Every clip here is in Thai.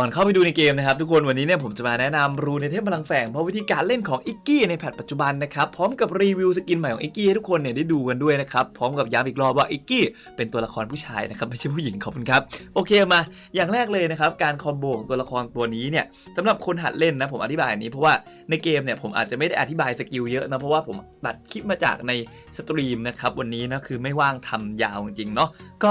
ก่อนเข้าไปดูในเกมนะครับทุกคนวันนี้เนี่ยผมจะมาแนะนำรูในเทพพลังแฝงเพราะวิธีการเล่นของอิกกี้ในแพทปัจจุบันนะครับพร้อมกับรีวิวสกินใหม่ของอิกกี้ให้ทุกคนเนี่ยได้ดูกันด้วยนะครับพร้อมกับย้ำอีกรอบว่าอิกกี้เป็นตัวละครผู้ชายนะครับไม่ใช่ผู้หญิงขอบคุณครับโอเคมา อย่างแรกเลยนะครับการคอมโบของตัวละครตัวนี้เนี่ยสำหรับคนหัดเล่นนะผมอธิบายอันนี้เพราะว่าในเกมเนี่ยผมอาจจะไม่ได้อธิบายสกิลเยอะนะเพราะว่าผมตัดคลิปมาจากในสตรีมนะครับวันนี้นะคือไม่ว่างทำยาวจริงเนาะก็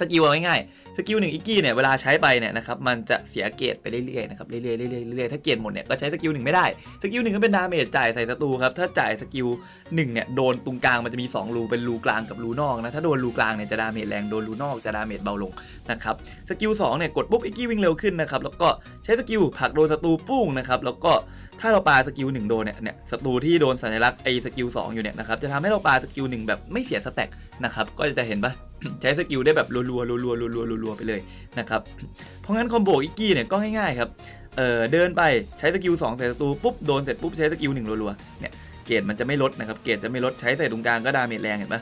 สกิลเอาง่ายๆสกิลหนึ่งอิกกี้เนี่ยเวลาใช้ไปเนี่ยนะครับมันจะเสียเกรดไปเรื่อยๆนะครับเรื่อยๆเรื่อยๆเรื่อยๆถ้าเกรดหมดเนี่ยก็ใช้สกิลหนึ่งไม่ได้สกิลหนึ่งก็เป็นดาเมจจ่ายใส่ศัตรูครับถ้าจ่ายสกิลหนึ่งเนี่ยโดนตรงกลางมันจะมี 2 รูเป็นรูกลางกับรูนอกนะถ้าโดนรูกลางเนี่ยจะดาเมจแรงโดนรูนอกจะดาเมจเบาลงนะครับสกิลสองเนี่ยกดปุ๊บอิกกี้วิ่งเร็วขึ้นนะครับแล้วก็ใช้สกิลผลักโดนศัตรูปุ้งนะครับแล้วก็ถ้าเราปาสกิลหนึ่งโดนเนี่ยเนี่ยศัตรูที่โดนสัญลักษณ์ไอ้สกิลสองอยู่เนี่ยนะครับจะทำให้เราปาสกิลหนึ่งแบบไม่เสียสแต็กนะครับก็จะเห็นปะใช้สกิลได้แบบรัวๆรัวๆรัวๆรัวๆรัวๆไปเลยนะครับเพราะงั้นคอมโบอิกกี้เนี่ยก็ง่ายๆครับเออเดินไปใช้สกิล2ใส่ศัตรูปุ๊บโดนเสร็จปุ๊บใช้สกิล1รัวๆเนี่ยเกรดมันจะไม่ลดนะครับเกรดจะไม่ลดใช้ใส่ตรงกลางก็ดาเมจแรงเห็นปะ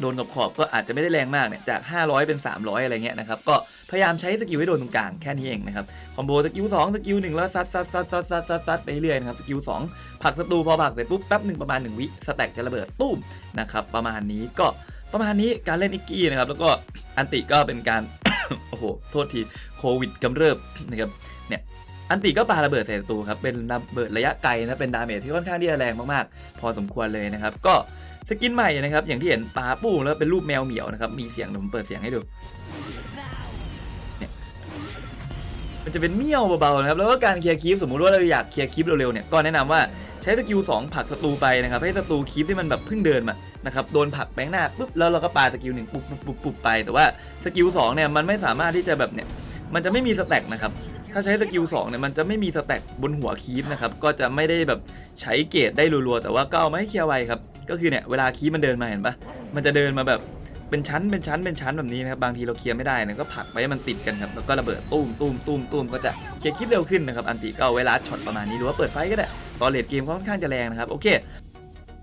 โดนกับขอบก็อาจจะไม่ได้แรงมากเนี่ยจาก 500 เป็น 300 อะไรเงี้ยนะครับก็พยายามใช้สกิลให้โดนตรงกลางแค่นี้เองนะครับคอมโบสกิล2สกิล1แล้วซัดซัดซัดซัดซัดซัดซัดไปเรื่อยนะครับสกิล2ผลักศัตรูพอผลักเสร็จปุ๊บแป๊บหนึ่งประมาณ 1 วิสแต็กจะระเบิดตุ้มนะครับประมาณนี้ก็ประมาณนี้การเล่นอิกกี้นะครับแล้วก็อันติก็เป็นการโอ้โหโทษทีโควิดกำเริบนะครับเนี่ยอันติก็ปาระเบิดใส่ศัตรูครับเป็นระเบิดระยะไกลนะเป็นดาเมจที่ค่อนข้างที่จะแรงมากๆ พอสมควรเลยนะครับ ก็ สกินใหม่นะครับ อย่างที่เห็นปาปู้แล้วเป็นรูปแมวเหมียวนะครับ มีเสียงเดี๋ยวผมเปิดเสียงให้ดูเนี่ยมันจะเป็นเมียวเบาๆนะครับ แล้วก็การเคลียร์คีฟสมมุติว่าเราอยากเคลียร์คีฟเร็วๆเนี่ยก็แนะนำว่าใช้สกิล2ผลักศัตรูไปนะครับให้ศัตรูคีฟที่มันแบบเพิ่งเดินมานะครับโดนผลักแบงหน้าปุ๊บแล้วเราก็ปาสกิลหนึ่งปุ๊บปุ๊บปุ๊บปุ๊บไป แต่ว่าสกิลสองเนี่ยมันไม่สามารถที่จะแบบเนี่ยมันจะไม่มีสแต็กนะครับถ้าใช้สกิล2เนี่ยมันจะไม่มีสแต็กบนหัวคีฟนะครับก็จะไม่ได้แบบใช้เกรดได้รัวๆแต่ว่าก็เอามาให้เคลียร์ไวครับ ก็คือเนี่ยเวลาคีฟมันเดินมาเห็นปะมันจะเดินมาแบบเป็นชั้นเป็นชั้นเป็นชั้นแบบนี้นะครับบางทีเราเคลียร์ไม่ได้นะก็ผลักไปให้มันติดกันครับแล้วก็ระเบิดตุ้มตุ้มตุ้มตุ้มก็จะเคลียร์คลิปเร็วขึ้นนะครับอันติก็เอาเวลาช็อตประมาณนี้หรือว่าเปิดไฟก็ได้ตอนเลดเกมค่อนข้างจะแรงนะครับโอเค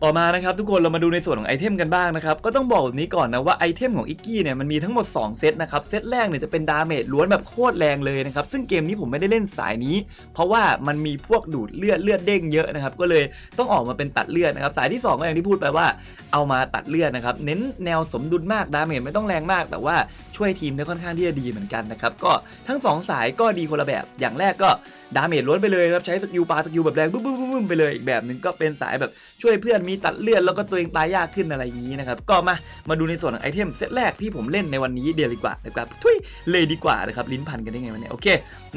ต่อมานะครับทุกคนเรามาดูในส่วนของไอเทมกันบ้างนะครับก็ต้องบอกแบบนี้ก่อนนะว่าไอเทมของอิกกี้เนี่ยมันมีทั้งหมด 2 เซตนะครับเซตแรกเนี่ยจะเป็นดาเมจล้วนแบบโคตรแรงเลยนะครับซึ่งเกมนี้ผมไม่ได้เล่นสายนี้ เพราะว่ามันมีพวกดูดเลือดเลือดเด้งเยอะนะครับก็เลยต้องออกมาเป็นตัดเลือดนะครับสายที่ 2 ก็อย่างที่พูดไปว่าเอามาตัดเลือดนะครับเน้นแนวสมดุลมากดาเมจไม่ต้องแรงมาก แต่ว่าช่วยทีมได้ค่อนข้างที่จะดีเหมือนกันนะครับก็ทั้งสองสายก็ดีคนละแบบอย่างแรกก็ดาเมจล้วนไปเลยครับใช้สกิลปาสกิลแบบแรงบึ้มบึ้มบึ้มไปเลยอีกแบบหนึ่งก็เป็นสายแบบช่วยเพื่อนมีตัดเลือดแล้วก็ตัวเองตายยากขึ้นอะไรอย่างนี้นะครับก็มามาดูในส่วนของไอเทมเซตแรกที่ผมเล่นในวันนี้เดียวดีกว่านะครับทุยเลยดีกว่านะครับลิ้นพันกันได้ไงวะเนี่ยโอเค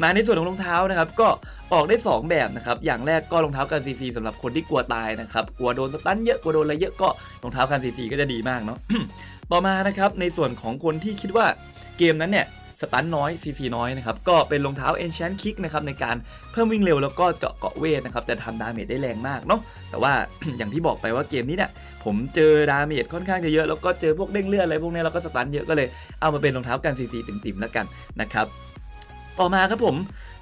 มาในส่วนของรองเท้านะครับก็ออกได้ 2 แบบนะครับอย่างแรกก็รองเท้ากันซีซีสำหรับคนที่กลัวตายนะครับกลัวโดนสตันเยอะกลัวโดนอะไรเยอะก็รองเท้ากันซีซีก็จะดีมากเนาะต่อมานะครับในส่วนของคนที่คิดว่าเกมนั้นเนี่ย สตันน้อยซีซีน้อยนะครับก็เป็นรองเท้า Enchant Kick นะครับในการเพิ่มวิ่งเร็วแล้วก็เจาะเกาะเวทนะครับจะทำดาเมจได้แรงมากเนาะแต่ว่า อย่างที่บอกไปว่าเกมนี้เนี่ยผมเจอดาเมจค่อนข้างจะเยอะแล้วก็เจอพวกเด้งเลือดอะไรพวกนี้แล้วก็สตันเยอะก็เลยเอามาเป็นรองเท้ากันซีซีติ่มๆแล้วกันนะครับต่อมาครับผม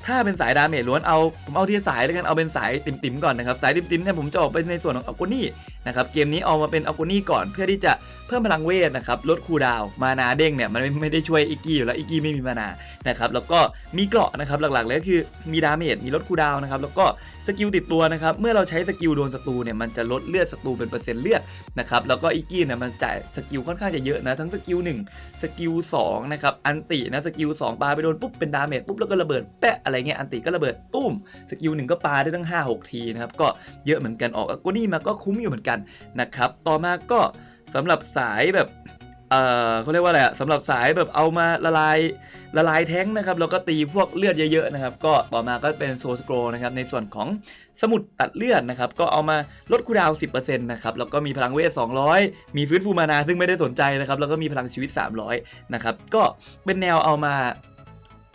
ถ้าเป็นสายดาเมจล้วนเอาผมเอาที่สายแล้วกันเอาเป็นสายติ่มๆก่อนนะครับสายติ่มๆเนี่ยผมจะออกไปในส่วนของอัลโกนี่ นะครับเกมนี้เอามาเป็นอัลโกนี่ก่อนเพื่อที่จะเพิ่มพลังเวทนะครับลดคูดาวมานาเด้งเนี่ยมันไม่ได้ช่วยอิกกี้อยู่แล้วอิกกี้ไม่มีมานานะครับแล้วก็มีเกราะนะครับหลักๆเลยก็คือมีดาเมจมีลดคูดาวนะครับแล้วก็ สกิลติดตัวนะครับ เมื่อเราใช้สกิลโดนศัตรูเนี่ยมันจะลดเลือดศัตรูเป็นเปอร์เซ็นต์เลือดนะครับแล้วก็อิกกี้เนี่ยมันจ่ายสกิลค่อนข้างจะเยอะนะทั้งสกิล1สกิล2นะครับอันตินะสกิล2ปาไปโดนปุ๊บเป็นดาเมจปุ๊บแล้วก็ระเบิดแปะอะไรเงี้ยอันติก็ระเบิดตุ้มสกิลหนึ่งก็ปาได้ตั้ง 5-6 ทีนะครับก็เยอะเหมือนกันออกก็นี่มาก็คุ้มอยู่เหมือนกันนะครับต่อมาก็สำหรับสายแบบ เอ่อเขาเรียกว่าอะไรอะสำหรับสายแบบเอามาละลายละลายแท้งนะครับแล้วก็ตีพวกเลือดเยอะๆนะครับ ก็ต่อมาก็เป็นโซสโกรนะครับในส่วนของสมุดตัดเลือดนะครับก็เอามาลดคูดาวน์10%นะครับแล้วก็มีพลังเวท 200 มีฟื้นฟูมานาซึ่งไม่ได้สนใจนะครับแล้วก็มีพลังชีวิต 300นะครับก็เป็นแนวเอามา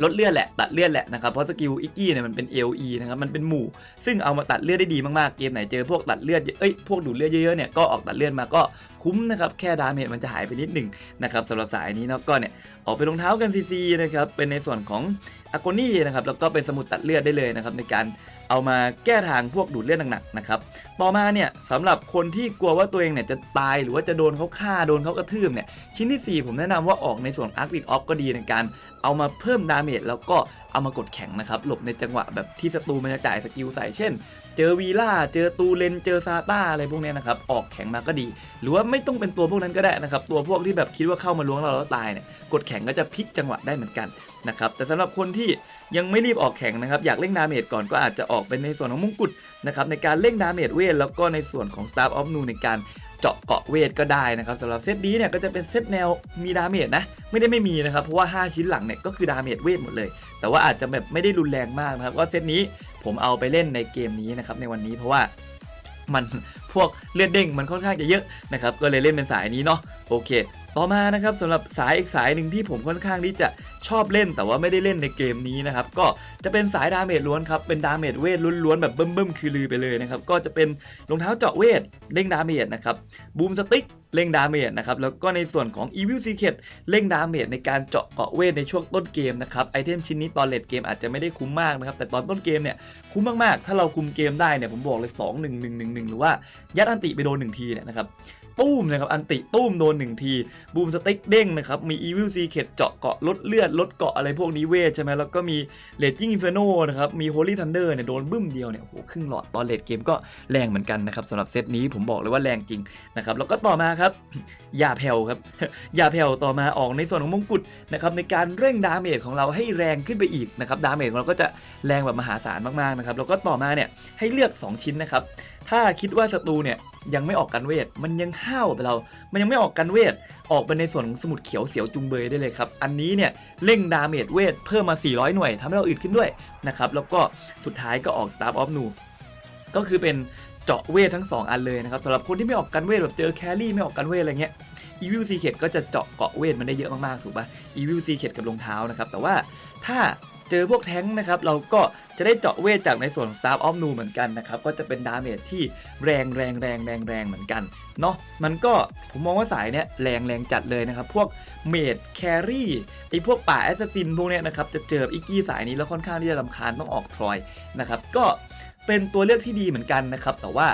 ลดเลือดแหละตัดเลือดแหละนะครับเพราะสกิลอิกกี้เนี่ยมันเป็น LE นะครับมันเป็นหมู่ ซึ่งเอามาตัดเลือดได้ดีมากๆเกมไหนเจอพวกตัดเลือดเอ้ยพวกดูดเลือดเยอะๆเนี่ยก็ออกตัดเลือดมาก็คุ้มนะครับแค่ดาเมจมันจะหายไปนิดหนึ่งนะครับสำหรับสายนี้เนาะก็เนี่ยออกเป็นรองเท้ากันซีซีนะครับเป็นในส่วนของอากนี่นะครับแล้วก็เป็นสมุดตัดเลือดได้เลยนะครับในการ เอามาแก้ทางพวกดูดเลือดหนักๆนะครับต่อมาเนี่ยสำหรับคนที่กลัวว่าตัวเองเนี่ยจะตายหรือว่าจะโดนเขาฆ่าโดนเขากระทืบเนี่ยชิ้นที่ 4 ผมแนะนำว่าออกในส่วน Arctic Off ก็ดีในการเอามาเพิ่มดาเมจแล้วก็เอามากดแข็งนะครับหลบในจังหวะแบบที่ศัตรูมันจะจ่ายสกิลใส่เช่น เจอวีล่าเจอตูเลนเจอซาต้าอะไรพวกเนี้ยนะครับออกแข็งมาก็ดี หรือว่าไม่ต้องเป็นตัวพวกนั้นก็ได้นะครับตัวพวกที่แบบคิดว่าเข้ามาล้วงเราแล้วตายเนี่ยกดแข็งก็จะพลิกจังหวะได้เหมือนกันนะครับแต่สำหรับคนที่ ยังไม่รีบออกแข่งนะครับ อยากเล่นดาเมจก่อนก็อาจจะออกเป็นในส่วนของมงกุฎนะครับในการเล่งดาเมจเวทแล้วก็ในส่วนของ Star of Nu ในการเจาะเกาะเวทก็ได้นะครับสำหรับเซตนี้เนี่ยก็จะเป็นเซตแนวมีดาเมจนะไม่ได้ไม่มีนะครับเพราะว่า 5 ชิ้นหลังเนี่ยก็คือดาเมจเวทหมดเลย แต่ว่าอาจจะแบบไม่ได้รุนแรงมากนะครับว่าเซตนี้ผมเอาไปเล่นในเกมนี้นะครับในวันนี้เพราะว่า มันพวกเลือดเด้งมันค่อนข้างจะเยอะนะครับก็เลยเล่นเป็นสายนี้เนาะโอเค ต่อมานะครับสำหรับสายอีกสายหนึ่งที่ผมค่อนข้างที่จะชอบเล่นแต่ว่าไม่ได้เล่นในเกมนี้นะครับก็จะเป็นสายดาเมจล้วนครับเป็นดาเมจเวทล้วนๆแบบเบิ่มๆคือลือไปเลยนะครับก็จะเป็นรองเท้าเจาะเวทเล่งดาเมจนะครับบูมสติ๊ก เล่งดาเมจนะครับแล้วก็ในส่วนของ Evil Secret เล่งดาเมจในการเจาะเกาะเวทในช่วงต้นเกมนะครับไอเทมชิ้นนี้ตอนเลดเกมอาจจะไม่ได้คุ้มมากนะครับแต่ตอนต้นเกมเนี่ยคุ้มมากๆ ถ้าเราคุมเกมได้เนี่ยผมบอกเลย 2 1 1 1 1 หรือว่ายัดอันติไปโดน1ทีเนี่ยนะครับ ตุ้มนะครับอันติตุ้มโดน1ทีบูมสติ๊กเด้งนะครับมี Evil Secret เจาะเกาะลดเลือดลดเกาะอะไรพวกนี้เวทใช่ไหมแล้วก็มีเลดจิ้งอินเฟโนนะครับมีโฮลี่ทันเดอร์เนี่ยโดนบึ้มเดียวเนี่ยโอ้โหครึ่งหลอดตอนเลดเกมก็แรงเหมือนกันนะครับสำหรับเซตนี้ผมบอกเลยว่าแรงจริงนะครับแล้วก็ต่อมาครับยาแผ่วครับยาแผ่วต่อมาออกในส่วนของมงกุฎนะครับในการเร่งดาเมจของเราให้แรงขึ้นไปอีกนะครับดาเมจของเราก็จะแรงแบบมหาศาลมากๆนะครับแล้วก็ต่อมาเนี่ยให้เลือก 2 ชิ้นนะครับถ้าคิดว่าศัตรูเนี่ย ยังไม่ออกกันเวท มันยังห้าวไปเรา มันยังไม่ออกกันเวท ออกไปในส่วนของสมุดเขียวเสียวจุงเบยได้เลยครับ อันนี้เนี่ยเร่งดาเมจเวทเพิ่มมา 400 หน่วยทำให้เราอึดขึ้นด้วยนะครับ แล้วก็สุดท้ายก็ออก Star of Nu ก็คือเป็นเจาะเวททั้ง 2 อันเลยนะครับสำหรับคนที่ไม่ออกกันเวทแบบเจอแครี่ไม่ออกกันเวทอะไรเงี้ย Evil Secret ก็จะเจาะเกาะเวทมันได้เยอะมากๆถูกปะ Evil Secret กับรองเท้านะครับแต่ว่าถ้า จอพวกแท้งนะครับเราก็จะได้เจาะเวทจากในส่วน Star of Nu เหมือนกันนะครับก็จะเป็นดาเมจที่แรงแรงแรงแรงแรงเหมือนกันเนาะมันก็ผมมองว่าสายเนี้ยแรงแรงจัดเลยนะครับ พวกเมดแครี่ไอพวกป่าแอสซินพวกเนี้ยนะครับจะเจออิกกี้สายนี้แล้วค่อนข้างที่จะลำคาญต้องออกทรอยนะครับก็เป็นตัวเลือกที่ดีเหมือนกันนะครับแต่ว่า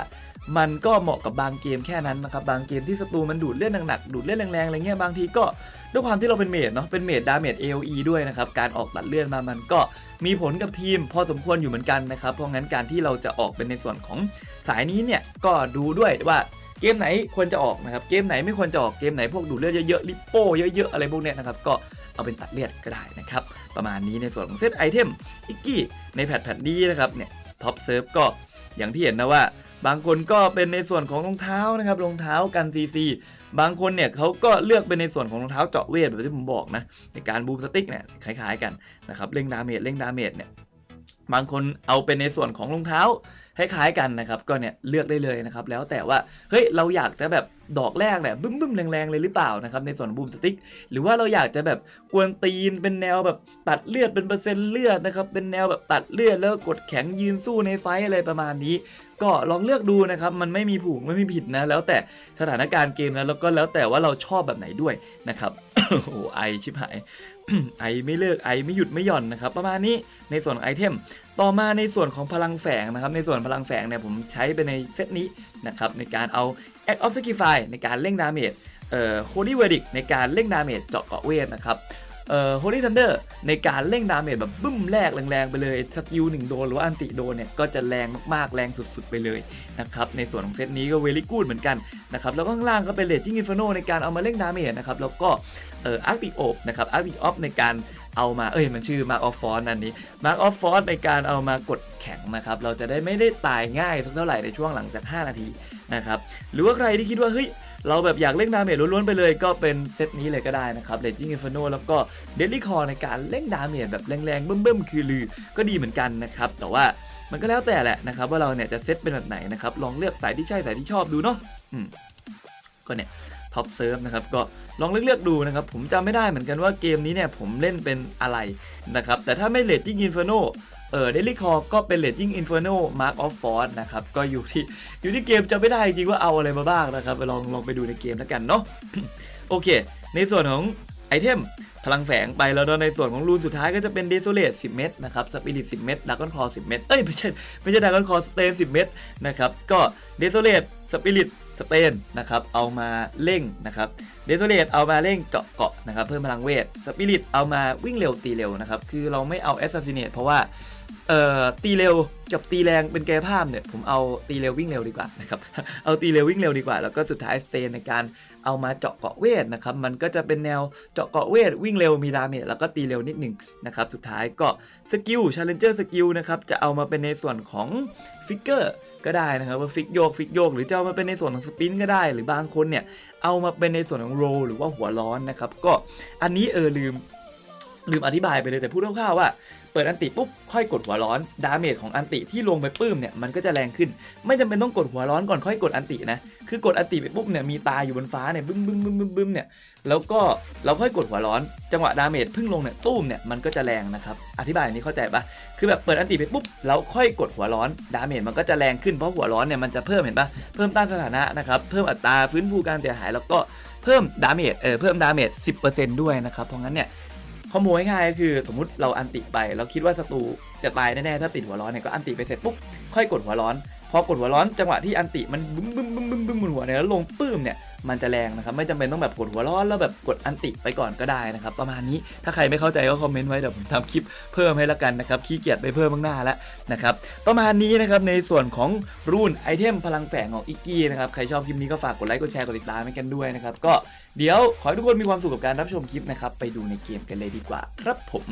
มันก็เหมาะกับบางเกมแค่นั้นนะครับบางเกมที่ศัตรูมันดูดเลือดหนักๆดูดเลือดแรงๆอะไรเงี้ยบางทีก็ด้วยความที่เราเป็นเมดเนาะเป็นเมดดาเมจ AOE ด้วยนะครับการออกตัดเลือดมามันก็มีผลกับทีมพอสมควรอยู่เหมือนกันนะครับเพราะงั้นการที่เราจะออกเป็นในส่วนของสายนี้เนี่ยก็ดูด้วยว่าเกมไหนควรจะออกนะครับเกมไหนไม่ควรจะออกเกมไหนพวกดูดเลือดเยอะๆลิปโป้เยอะๆอะไรพวกเนี้ยนะครับก็เอาเป็นตัดเลือดก็ได้นะครับประมาณนี้ในส่วนของเซตไอเทมอิกกี้ในแพทแพทนี้นะครับเนี่ยท็อปเซิร์ฟก็อย่างที่เห็นนะว่า บางคนก็เป็นในส่วนของรองเท้านะครับรองเท้ากันซีซีบางคนเนี่ยเขาก็เลือกเป็นในส่วนของรองเท้าเจาะเวทแบบที่ผมบอกนะในการบูมสติ๊กเนี่ยคล้ายๆกันนะครับเร่งดาเมจเร่งดาเมจเนี่ยบางคนเอาเป็นในส่วนของรองเท้าคล้ายๆกันนะครับก็เนี่ยเลือกได้เลยนะครับแล้วแต่ว่าเฮ้ยเราอยากจะแบบดอกแรกเนี่ยบึ้มๆแรงๆเลยหรือเปล่านะครับในส่วนบูมสติ๊กหรือว่าเราอยากจะแบบกวนตีนเป็นแนวแบบตัดเลือดเป็นเปอร์เซ็นต์เลือดนะครับเป็นแนวแบบตัดเลือดแล้วกดแข็งยืนสู้ในไฟอะไรประมาณนี้ ก็ลองเลือกดูนะครับมันไม่มีผูกไม่มีผิดนะ แล้วแต่สถานการณ์เกมนะแล้วก็แล้วแต่ว่าเราชอบแบบไหนด้วยนะครับโอ้ไอชิบหายไอไม่เลิกไอไม่หยุดไม่หย่อนนะครับ ประมาณนี้ในส่วนของไอเทม ต่อมาในส่วนของพลังแฝงนะครับ ในส่วนพลังแฝงเนี่ยผมใช้ไปในเซตนี้นะครับในการเอา Act of Sacrifice ในการเร่งดาเมจเอ่อ Holy Verdict ในการเร่งดาเมจเจาะเกาะเวทนะครับ เอ่อ Holy Thunder ในการเร่งดาเมจแบบบึ้มแรกแรงๆไปเลยสกิลหนึ่งโดนหรือว่าอันติโดนเนี่ยก็จะแรงมากๆแรงสุดๆไปเลยนะครับในส่วนของเซตนี้ก็เวลี่กูดเหมือนกันนะครับแล้วก็ข้างล่างก็เป็นเลดจิ้งอินฟ n o ในการเอามาเร่งดาเมจนะครับแล้วก็เอ่ออาร์ติโอบนะครับอาร์ติออฟในการเอามา เอ้ย มันชื่อ Mark of Force อันนี้ Mark of Force ในการเอามากดแข็งนะครับ เราจะได้ไม่ได้ตายง่ายเท่าไหร่ในช่วงหลังจาก 5 นาทีนะครับ หรือว่าใครที่คิดว่า เฮ้ย เราแบบอยากเล่นดาเมจล้วนๆไปเลยก็เป็นเซตนี้เลยก็ได้นะครับ Raging Inferno แล้วก็ Deadly Core ในการเล่นดาเมจแบบแรงๆเบิ่มๆคือลือก็ดีเหมือนกันนะครับแต่ว่ามันก็แล้วแต่แหละนะครับว่าเราเนี่ยจะเซตเป็นแบบไหนนะครับลองเลือกสายที่ใช่สายที่ชอบดูเนาะอืมก็เนี่ยท็อปเซิร์ฟนะครับก็ลองเลือกๆดูนะครับ ผมจำไม่ได้เหมือนกันว่าเกมนี้เนี่ยผมเล่นเป็นอะไรนะครับแต่ถ้าไม่เลดจิ้งอินฟโน เออเดลิคอก็เป็น Raging Inferno Mark of Force นะครับก็อยู่ที่อยู่ที่เกมจะไม่ได้จริงว่าเอาอะไรมาบ้างนะครับไปลองลองไปดูในเกมแล้วกันเนาะโอเค ในส่วนของไอเทมพลังแฝงไปแล้วเนอะในส่วนของรูนสุดท้ายก็จะเป็น Desolate 10 เม็ดนะครับ Spirit 10 เม็ด Dragon Claw 10 เม็ดเอ้ย ไม่ใช่ ไม่ใช่ Dragon Claw Stain 10 เม็ดนะครับ ก็ Desolate Spirit Stain นะครับเอามาเร่งนะครับ Desolate เอามาเร่งเจาะเกาะนะครับเพิ่มพลังเวท Spirit เอามาวิ่งเร็วตีเร็วนะครับคือเราไม่เอา Assassinate เพราะว่า เอ่อตีเร็วกับตีแรงเป็นแกายภาพเนี่ยผมเอาตีเร็ววิ่งเร็วดีกว่านะครับเอาตีเร็ววิ่งเร็วดีกว่า แล้วก็สุดท้ายสเตนในการเอามาเจาะเกาะเวทนะครับมันก็จะเป็นแนวเจาะเกาะเวทวิ่งเร็วมีดาเมจแล้วก็ตีเร็วนิดหนึ่งนะครับสุดท้ายก็สกิลชาเลนเจอร์สกิลนะครับจะเอามาเป็นในส่วนของฟิกเกอร์ก็ได้นะครับว่าฟิกโยกฟิกโยกหรือจะเอามาเป็นในส่วนของสปินก็ได้ หรือบางคนเนี่ยเอามาเป็นในส่วนของโรหรือว่าหัวร้อนนะครับก็อันนี้เออลืมลืมอธิบายไปเลยแต่พูดคร่าวๆว่า เปิดอันติปุ๊บค่อยกดหัวร้อนดาเมจของอันติที่ลงไปปื้มเนี่ยมันก็จะแรงขึ้น ไม่จำเป็นต้องกดหัวร้อนก่อนค่อยกดอันตินะคือกดอันติไปปุ๊บเนี่ยมีตาอยู่บนฟ้าเนี่ยบึ้มบึ้มบึ้มบึ้มบึ้มเนี่ยแล้วก็เราค่อยกดหัวร้อน จังหวะดาเมจพึ่งลงเนี่ยตุ้มเนี่ยมันก็จะแรงนะครับอธิบายอันนี้เข้าใจปะคือแบบเปิดอันติไปปุ๊บแล้วค่อยกดหัวร้อนดาเมจมันก็จะแรงขึ้นเพราะหัวร้อนเนี่ยมันจะเพิ่มเห็นปะเพิ่มต้านสถานะนะครับเพิ่มอัตราฟื้นฟูการเสียหายแล้วก็เพิ่มดาเมจเออเพิ่มดาเมจ10%ด้วยนะครับเพราะงั้นเนี่ย ข้อมูลง่ายๆก็คือสมมุติเราอันติไป เราคิดว่าศัตรูจะตายแน่ๆถ้าติดหัวร้อนเนี่ยก็อันติไปเสร็จปุ๊บค่อยกดหัวร้อน พอกดหัวร้อนจังหวะที่อันติมันบึ้มบึ้มบึ้มบึ้มบึ้มบนหัวเนี่ยแล้วลงปื้มเนี่ย มันจะแรงนะครับไม่จำเป็นต้องแบบกดหัวร้อนแล้วแบบกดอันติไปก่อนก็ได้นะครับประมาณนี้ถ้าใครไม่เข้าใจก็คอมเมนต์ไว้เดี๋ยวผมทำคลิปเพิ่มให้ละกันนะครับขี้เกียจไปเพิ่มข้างหน้าแล้วนะครับประมาณนี้นะครับในส่วนของรูนไอเทมพลังแฝงของอิกกี้นะครับใครชอบคลิปนี้ก็ฝากกดไลค์กดแชร์กดติดตามให้กันด้วยนะครับก็เดี๋ยวขอให้ทุกคนมีความสุขกับการรับชมคลิปนะครับไปดูในเกมกันเลยดีกว่าครับผม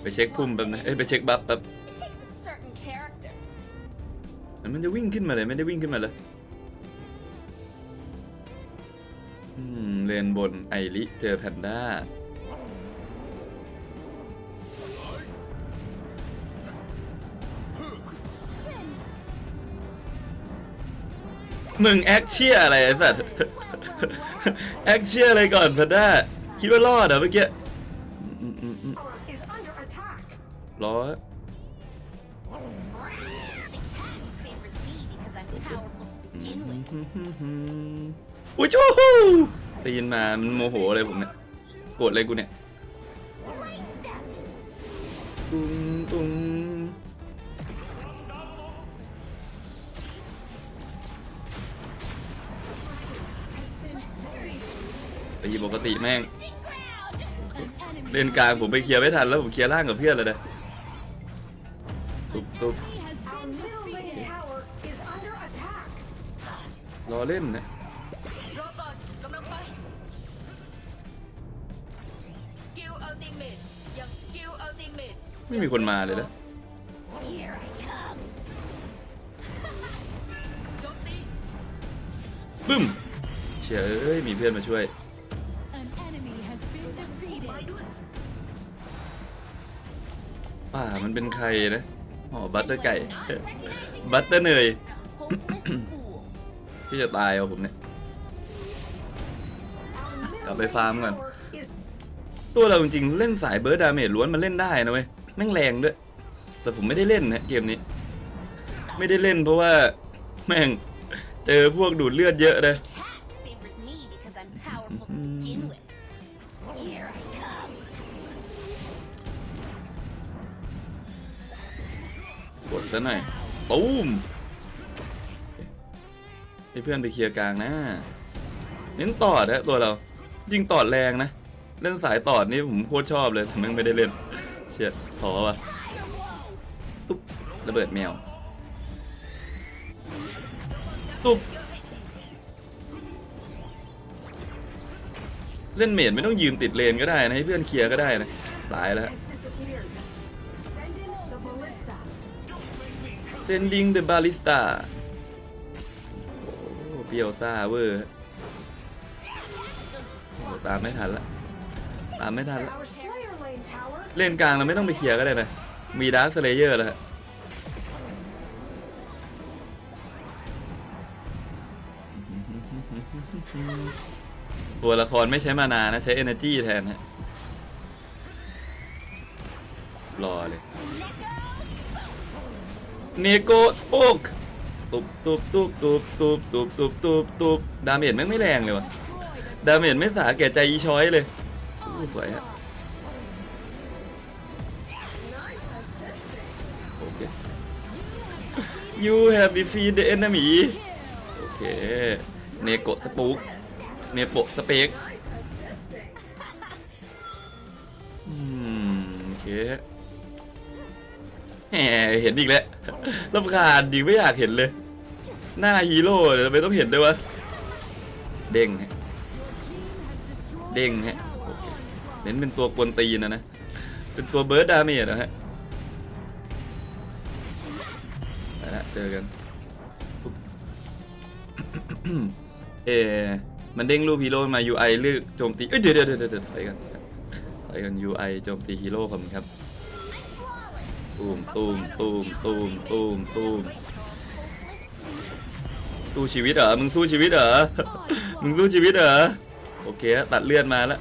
ไปเช็คพุ่มแป๊บนะเอ้ยไปเช็คบัฟแป๊บ มันจะวิ่งขึ้นมาเลยไม่ได้วิ่งขึ้นมาเลยอืมเลนบนไอริเจอแพนด้ามึงแอคเชียอะไรไอ้สัตว์แอคเชียอะไรก่อนแพนด้าคิดว่ารอดเหรอเมื่อกี้อืมอืมอืม is under attack. รอ อุ้ยชูฮูได้ยินมามันโมโหเลยผมเนี่ยโกรธเลยกูเนี่ยตุ้มตุ้มตีปกติแม่ง เล่นกลางผมไปเคลียร์ไม่ทันแล้วผมเคลียร์ล่างกับเพื่อนเลยนะ เล่นนะรอก่อนกำลังไปสกิลอัลติเมทยังสกิลอัลติเมทไม่มีคนมาเลยนะ Here I come โจมตีบึ้มเฉยเอ้ยมีเพื่อนมาช่วย An enemy has been defeated ป่ามันเป็นใครนะอ๋อบัตเตอร์ไก่ บัตเตอร์เนย Hopeless fool ที่จะตายเอาผมเนี่ย Our Cậu middle bị lane farm rồi. tower is ตัวเราจริงๆเล่นสายเบิร์ดดาเมจล้วนมันเล่นได้นะเว้ยแม่งแรงด้วย แต่ผมไม่ได้เล่นนะเกมนี้ ไม่ได้เล่นเพราะว่าแม่งเจอพวกดูดเลือดเยอะเลย cat favors me because I'm powerful to begin with Here I come กดซะหน่อย ตูม ให้เพื่อนไปเคลียร์กลางนะเน้นตอดฮะตัวเราจริงตอดแรงนะ เล่นสายตอดนี่ผมโคตรชอบเลยแต่แม่งไม่ได้เล่น เฉียดขอว่ะตุ๊บระเบิดแมวตุ๊บเล่นเมดไม่ต้องยืนติดเลนก็ได้นะให้เพื่อนเคลียร์ก็ได้นะสายแล้ว has disappeared. Send in the ballista. เซนดิงเดอะบาลิสตาโอ้เปรียวซ่าเวอร์ตามไม่ทันละตามไม่ทันละเล่นกลางเราไม่ต้องไปเคลียร์ก็ได้นะมีดาร์คสเลเยอร์แล้วตัวละครไม่ใช้มานานะ ใช้ energy แทนฮะรอเลยเนโกสโปก ตุบตุบตุบตุบตุบตุบตุบตุบตุบดาเมจแม่งไม่แรงเลยวะดาเมจไม่สาแก่ใจอีช้อยเลยอู้สวยฮะโอเค you have defeated the enemy โอเค เนโกสปูกเนโปสเปกอืมโอเคแหมเห็นอีกแล้วรำคาญจริงไม่อยากเห็นเลย หน้าฮีโร่เลยทำไมต้องเห็นด้วยวะ เด้งฮะ เด้งฮะ เน้นเป็นตัวกวนตีนนะนะ เป็นตัวเบิร์ดดาเมจนะฮะไปละเจอกันเอมันเด้งรูปฮีโร่มา UI เลือกโจมตี เอ้ยเดี๋ยวเดี๋ยวเดี๋ยวเดี๋ยวถอยกันถอยกัน UI โจมตีฮีโร่ผมครับตูมตูมตูมตูมตูมตูม สู้ชีวิตเหรอ มึงสู้ชีวิตเหรอ มึงสู้ชีวิตเหรอ โอเคตัดเลือดมาแล้ว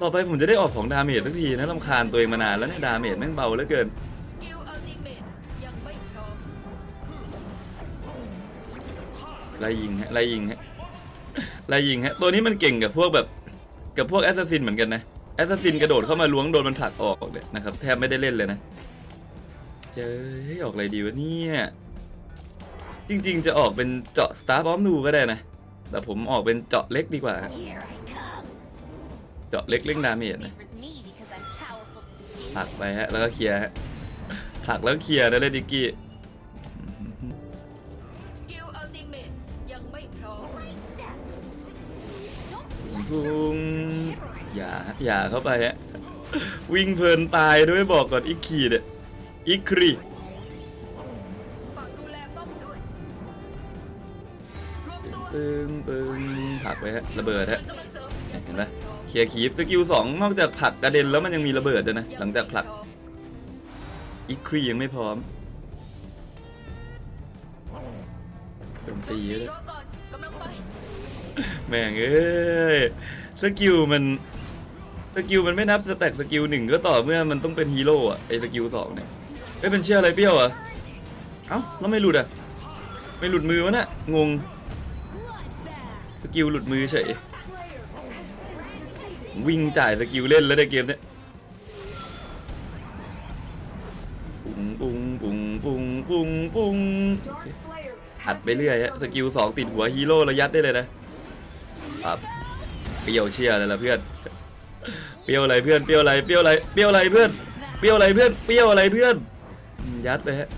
ต่อไปผมจะได้ออกของดาเมจสักทีนะลำคาญตัวเองมานานแล้วเนี่ยดาเมจแม่งเบาเหลือเกินสกิลอัลติเมทยังไม่พร้อมไล่ยิงฮะ ไล่ยิงฮะ ไล่ยิงฮะ ตัวนี้มันเก่งกับพวกแบบ กับพวกแอสซัสซินเหมือนกันนะ แอสซัสซินกระโดดเข้ามาล้วงโดนมันผลักออกเลยนะครับ แทบไม่ได้เล่นเลยนะ เจอให้ยออกอะไรดีวะเนี่ย จริงๆ จะออกเป็นเจาะสตาร์บอมดูก็ได้นะ แต่ผมออกเป็นเจาะเล็กดีกว่าฮะเจาะเล็กเล่นดาเมจนะผลักไปฮะ แล้วก็เคลียร์ฮะผลักแล้วเคลียร์นะเลยดิกกี้สกิลอัลติเมทยังไม่พร้อมพุงอย่าอย่าเข้าไปฮะ วิ่งเพลินตายด้วยบอกก่อนอีกขีดอะอีกครี ปึ้งปึ้งผลักไปฮะระเบิดฮะเห็นปะเคลียร์คีฟสกิลสองนอกจากผลักกระเด็นแล้วมันยังมีระเบิดด้วยนะหลังจากผลักอีกครียังไม่พร้อมโจมตีเลยแม่งเอ้ยสกิลมันสกิลมันไม่นับสแต็กสกิลหนึ่งก็ต่อเมื่อมันต้องเป็นฮีโร่อะไอสกิลสองเนี่ยไม่เป็นเชื่ออะไรเปรี้ยวอะเอ้าแล้วไม่หลุดอะไม่หลุดมือวะน่ะงง กิลหลุดมือเฉย วิ่งจ่ายสกิลเล่นแล้วในเกมเนี้ยปุ้งปุ้งปุ้งปุ้งปุ้งปุ้งอัดไปเรื่อยฮะสกิลสองติดหัวฮีโร่ระยัดได้เลยนะครับเปรี้ยวเชียร์เลยล่ะเพื่อน เปรี้ยวอะไรเพื่อน เปรี้ยวอะไร เปรี้ยวอะไร เปรี้ยวอะไรเพื่อน เปรี้ยวอะไรเพื่อน เปรี้ยวอะไรเพื่อน ยัดไปฮะ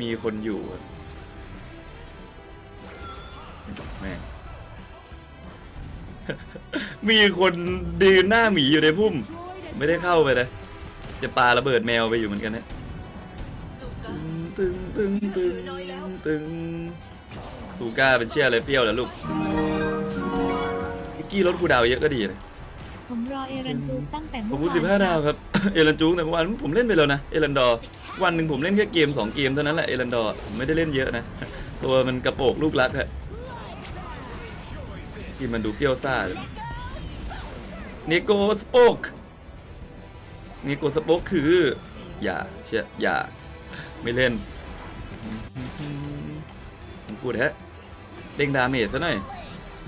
มีคนอยู่ แม่งมีคนดืนหน้าหมีอยู่ในพุ่ม ไม่ได้เข้าไปนะจะปาระเบิดแมวไปอยู่เหมือนกันนะสุกะตึงตึงตึงตึงตูก้าเป็นเชี่ยอะไรเปรี้ยวแล้วลูกมิกกี้ลดคูลดาวน์เยอะก็ดีนะผมรอเอรันจูตั้งแต่ผเมื่มอพูดวานสิบห้าดาวครับ เอรันจูงแต่เมื่อวานผมเล่นไปแล้วนะ เอรันดอร์วันหนึ่งผมเล่นแค่เกมสองเกมเท่านั้นแหละ เอรันดอร์ผมไม่ได้เล่นเยอะนะ ตัวมันกระโปกลูกรักฮะ ที่มันดูเปรี้ยวซ่าเนโกสโปกเนโกสโปกคือ อย่าเชี่ยอย่า ไม่เล่นผมพูดฮะเด้งดาเมจซะหน่อย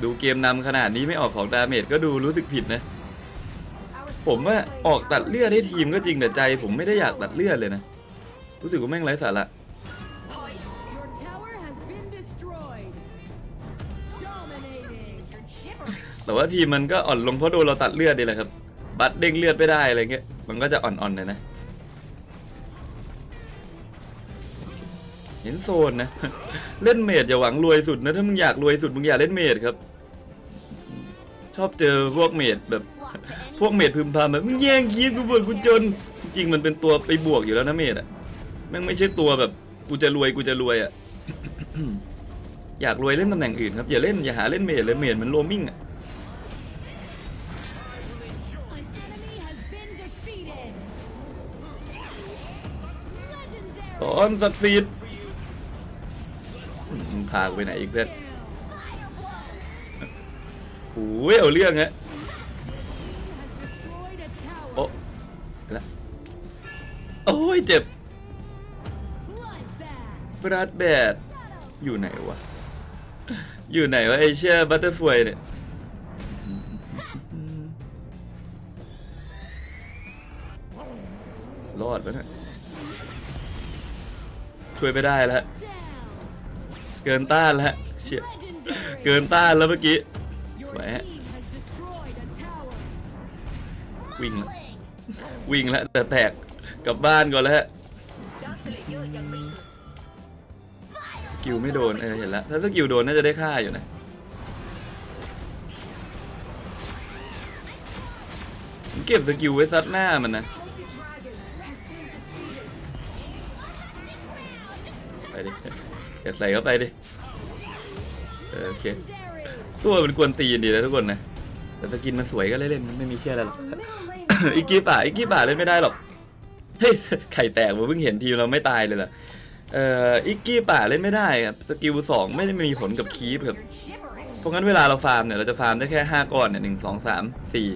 ดูเกมนำขนาดนี้ไม่ออกของดาเมจก็ดูรู้สึกผิดนะ ผมว่าออกตัดเลือดให้ทีมก็จริงแต่ใจ ผมไม่ได้อยากตัดเลือดเลยนะ รู้สึกว่าแม่งไร้สาระ แต่ว่าทีมมันก็อ่อนลงเพราะโดนเราตัดเลือดนี่แหละครับ บัตรเด้งเลือดไม่ได้อะไรเงี้ย มันก็จะอ่อนๆหน่อยนะ เห็นโซนนะ เล่นเมดอย่าหวังรวยสุดนะ ถ้ามึงอยากรวยสุดมึงอย่าเล่นเมดครับ ชอบเจอพวกเมดแบบ พวกเมดพึมพำแบบมึงแย่งคีบกูเบิดกูจน จริงมันเป็นตัวไปบวกอยู่แล้วนะเมดอะแม่งไม่ใช่ตัวแบบกูจะรวยกูจะรวยอะอยากรวยเล่นตำแหน่งอื่นครับ อย่าเล่นอย่าหาเล่นเมดเลยเมดมันโรมมิ่งอะ อนศักดิ์สิทธิ์มึงพาไปไหนอีกเพื่อนโอ้ยเอาเรื่องฮะ Has destroyed a tower. แล้วโอ้ยเจ็บบรัดแบดอยู่ไหนวะ อยู่ไหนวะไอเชี่ยบัตเตอร์ฟวยเนี่ยรอดปะเนี่ย ช่วยไม่ได้แล้วเกินต้านแล้วเชียเกินต้านแล้วเมื่อกี้ Your Sweat. team has destroyed a tower. วิ่งวิ่งแล้วแต่แตกกลับบ้านก่อนแล้วฮะสกิลไม่โดนเออเห็นแล้วถ้าสกิลโดนน่าจะได้ฆ่าอยู่นะเก็บสกิลไว้ซัดหน้ามันนะ อย่าใส่เข้าไปดิเออโอเคตัวมันกวนตีนดีนะทุกคนนะแต่สกินมันสวยก็เล่นๆมันไม่มีเชี่ยอะไรหรอกอีกกี้ป่าอีกกี้ป่าเล่นไม่ได้หรอกเฮ้ยไข่แตกผมเพิ่งเห็นทีเราไม่ตายเลยล่ะเอ่ออีกกี้ป่าเล่นไม่ได้ครับสกิลสองไม่ได้มีผลกับคีปครับเพราะงั้นเวลาเราฟาร์มเนี่ยเราจะฟาร์มได้แค่ห้าก้อนเนี่ยหนึ่งสองสามสี่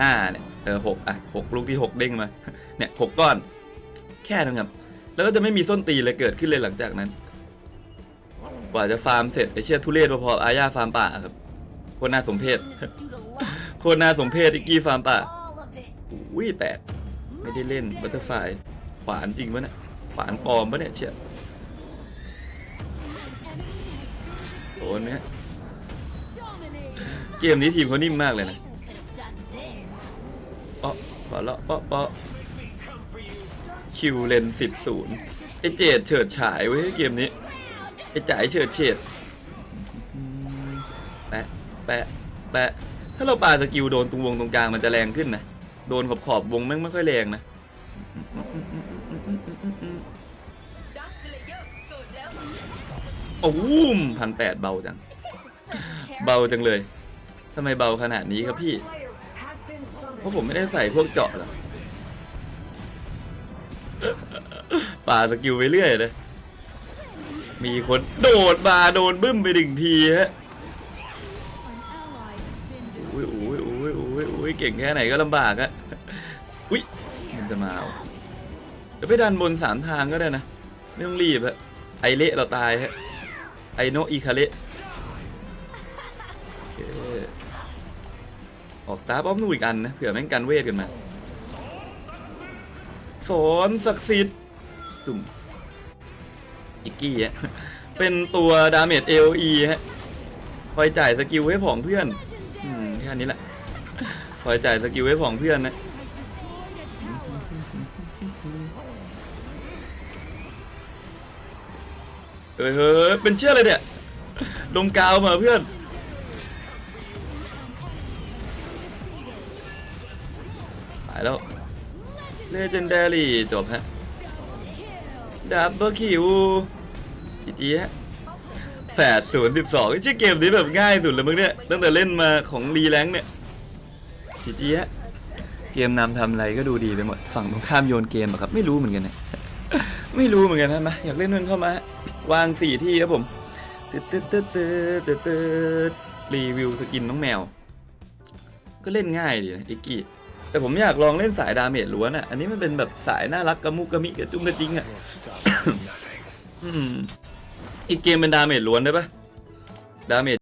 ห้าเนี่ยเออหกอะหกลูกที่หกเด้งมาเนี่ยหกก้อน แค่นั้นครับแล้วก็จะไม่มีส้นตีเลยเกิดขึ้นเลยหลังจากนั้น กว่าจะฟาร์มเสร็จไอเชี่ยทุเรศพอๆอาญาฟาร์มป่าครับโคตรน่าสมเพช โคตรน่าสมเพชอีกกี้ฟาร์มป่าอุ้ยแตกไม่ได้เล่นบัตเตอร์ไฟขวานจริงปะเนี่ยขวานปลอมปะเนี่ยเชี่ยโดนไหมเกมนี้ทีมเขานิ่มมากเลยนะเปาะเปาะเลาะเปาะเปาะคิวเลนสิบศูนย์ไอเจดเฉิดฉายเว้ยเกมนี้ ไอจ่ายเฉิดเฉดแปะแปะแปะถ้าเราปาสกิลโดนตรงวงตรงกลางมันจะแรงขึ้นนะ โดนขอบขอบวงแม่งไม่ค่อยแรงนะโอ้มพันแปดเบาจัง เบาจังเลยทำไมเบาขนาดนี้ครับพี่ เพราะผมไม่ได้ใส่พวกเจาะหรอกป่าสกิลไปเรื่อยเลย มีคนโดดมาโดนบึ้มไปดึงทีฮะอุ้ยอุ้ยอุ้ยอุ้ยอุ้ยเก่งแค่ไหนก็ลำบากอะอุ้ยมันจะมาเอาเดี๋ยวไปดันบนสามทางก็ได้นะไม่ต้องรีบฮะไอเละเราตายฮะไอโนอีคาเละโอเคออกสตาร์ป้อมนูอีกอันนะเผื่อแม่งกันเวทกันมาสอนศักดิ์สิทธิ์ตุ่ม อิกกี้ฮะเป็นตัวดาเมจ AOE ฮะคอยจ่ายสกิลให้ผองเพื่อนอืมแค่นี้แหละคอยจ่ายสกิลให้ผองเพื่อนนะเฮ้ยเฮ้ยเป็นเชื่ออะไรเนี่ยลมกาวมาเพื่อนตายแล้ว Legendary จบฮะ ดับเบิลคิวจีจีฮะแปดศูนย์สิบสองชื่อเกมนี้แบบง่ายสุดเลยมึงเนี่ยตั้งแต่เล่นมาของรีแลงเนี่ยจีจีฮะเกมนำทำอะไรก็ดูดีไปหมด ฝั่งตรงข้ามโยนเกมอะครับไม่รู้เหมือนกันเนะไม่รู้เหมือนกันนะมาอยากเล่นมันเข้ามาวางสี่ที่ครับผมตึ๊ดตึ๊ดตึ๊ดตึ๊ดตึ๊ดตึ๊ดรีวิวสกินน้องแมว ก็เล่นง่ายดีนะเอ็กกี้ แต่ผมอยากลองเล่นสายดาเมจล้วนอะ อันนี้มันเป็นแบบสายน่ารักกระมุกกระมิกระจุ้งกระจิ้งอะอีกเกมเป็นดาเมจล้วนได้ปะดาเมจ